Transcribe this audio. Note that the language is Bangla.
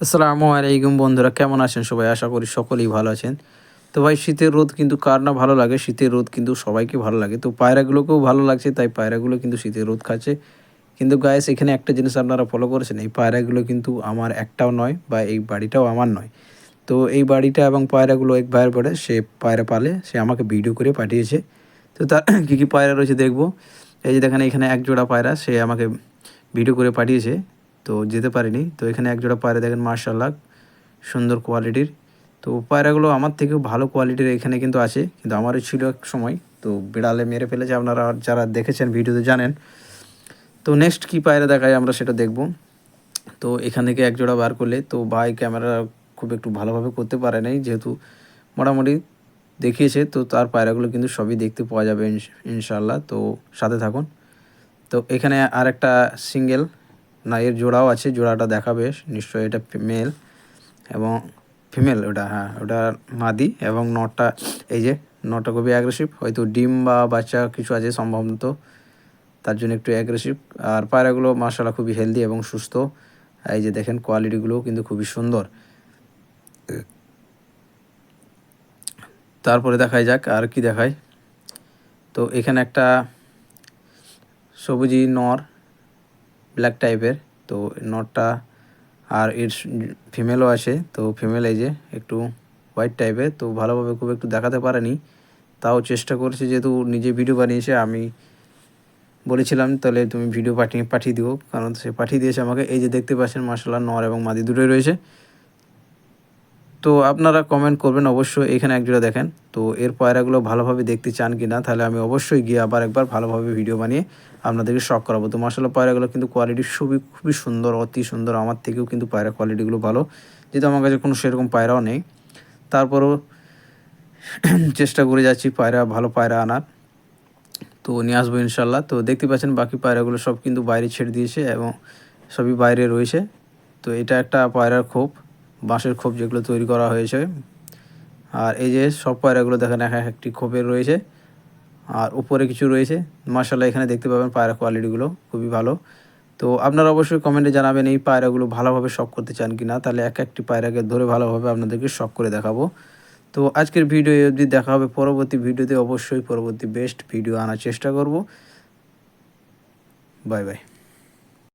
আসসালামু আলাইকুম বন্ধুরা, কেমন আছেন সবাই? আশা করি সকলেই ভালো আছেন। তো ভাই, শীতের রোদ কিন্তু কার না ভালো লাগে? শীতের রোদ কিন্তু সবাইকে ভালো লাগে। তো পায়রাগুলোকেও ভালো লাগছে, তাই পায়রাগুলো কিন্তু শীতের রোদ খাচ্ছে। কিন্তু গায়ে এখানে একটা জিনিস আপনারা ফলো করেছেন, এই পায়রাগুলো কিন্তু আমার একটাও নয় বা এই বাড়িটাও আমার নয়। তো এই বাড়িটা এবং পায়রাগুলো এক ভাইয়ের পরে সে পায়রা পালে, সে আমাকে ভিডিও করে পাঠিয়েছে। তো তার কী কী পায়রা রয়েছে দেখব। এই যে দেখেন, এখানে এক জোড়া পায়রা, সে আমাকে ভিডিও করে পাঠিয়েছে। তো যেতে পারিনি। তো এখানে এক জোড়া পায়রা দেখেন মার্শাল্লাহ সুন্দর কোয়ালিটির। তো পায়রাগুলো আমার থেকেও ভালো কোয়ালিটির এখানে কিন্তু আছে, কিন্তু আমারও ছিল এক সময়। তো বিড়ালে মেরে ফেলেছে আপনারা যারা দেখেছেন ভিডিওতে জানেন। তো নেক্সট কী পায়রা দেখায় আমরা সেটা দেখব। তো এখান থেকে এক জোড়া বার করলে, তো ভাই ক্যামেরা খুব একটু ভালোভাবে করতে পারে নাই, যেহেতু মোটামুটি দেখিয়েছে। তো তার পায়রাগুলো কিন্তু সবই দেখতে পাওয়া যাবে ইনশাল্লাহ তো সাথে থাকুন। তো এখানে আর একটা সিঙ্গেল না এর জোড়াও আছে, জোড়াটা দেখাবে নিশ্চয়ই এটা মেল এবং ফিমেল ওটা হ্যাঁ ওটা মাদি এবং নটটা, এই যে নটটা খুবই অ্যাগ্রেসিভ হয়তো ডিম বা বাচ্চা কিছু আছে সম্ভবত, তার জন্য একটু অ্যাগ্রেসিভ আর পায়রাগুলো মার্শাল্লাহ খুবই হেলদি এবং সুস্থ, এই যে দেখেন কোয়ালিটিগুলোও কিন্তু খুবই সুন্দর। তারপরে দেখাই যাক আর কি দেখায়। তো এখানে একটা সবুজি নর ব্ল্যাক টাইপের তো নটটা আর এর ফিমেলও আছে, তো ফিমেল এই যে একটু হোয়াইট টাইপের তো ভালোভাবে খুব একটু দেখাতে পারেনি। তাও চেষ্টা করেছি, যেহেতু নিজে ভিডিও বানিয়েছে, আমি বলেছিলাম, তাহলে তুমি ভিডিও পাঠিয়ে পাঠিয়ে দিও। কারণ সে পাঠিয়ে দিয়েছে আমাকে। এই যে দেখতে পাচ্ছেন মার্শাল্লাহ নর এবং মাদি দুটোই রয়েছে। তো আপনারা কমেন্ট করবেন অবশ্যই, এখানে একজোড়া দেখেন। তো এর পায়রাগুলো ভালোভাবে দেখতে চান কি না তাহলে আমি অবশ্যই গিয়ে আবার একবার ভালোভাবে ভিডিও বানিয়ে আপনাদেরকে শখ করাবো। তো মাসাল্লাহ পায়রাগুলো কিন্তু কোয়ালিটি খুবই খুবই সুন্দর, অতি সুন্দর। আমার থেকেও কিন্তু পায়রা কোয়ালিটিগুলো ভালো। যেহেতু আমার কাছে কোনো সেরকম পায়রাও নেই। তারপরও চেষ্টা করে যাচ্ছি পায়রা, ভালো পায়রা আনার। তো নিয়ে আসব ইনশাল্লাহ তো দেখতে পাচ্ছেন, বাকি পায়রাগুলো সব কিন্তু বাইরে ছেড়ে দিয়েছে এবং সবই বাইরে রয়েছে। তো এটা একটা পায়রার খোপ। বাঁশের খোপ যেগুলো তৈরি করা হয়েছে। আর এই যে সব পায়রাগুলো দেখেন, এক এক একটি খোপের রয়েছে। আর উপরে কিছু রয়েছে। মার্শাল্লাহ এখানে দেখতে পাবেন পায়রা কোয়ালিটিগুলো খুবই ভালো। তো আপনারা অবশ্যই কমেন্টে জানাবেন, এই পায়রাগুলো ভালোভাবে শখ করতে চান কি না তাহলে এক একটি পায়রাকে ধরে ভালোভাবে আপনাদেরকে শখ করে দেখাবো। তো আজকের ভিডিও অবধি, দেখা হবে পরবর্তী ভিডিওতে। অবশ্যই পরবর্তী বেস্ট ভিডিও আনার চেষ্টা করব। Bye bye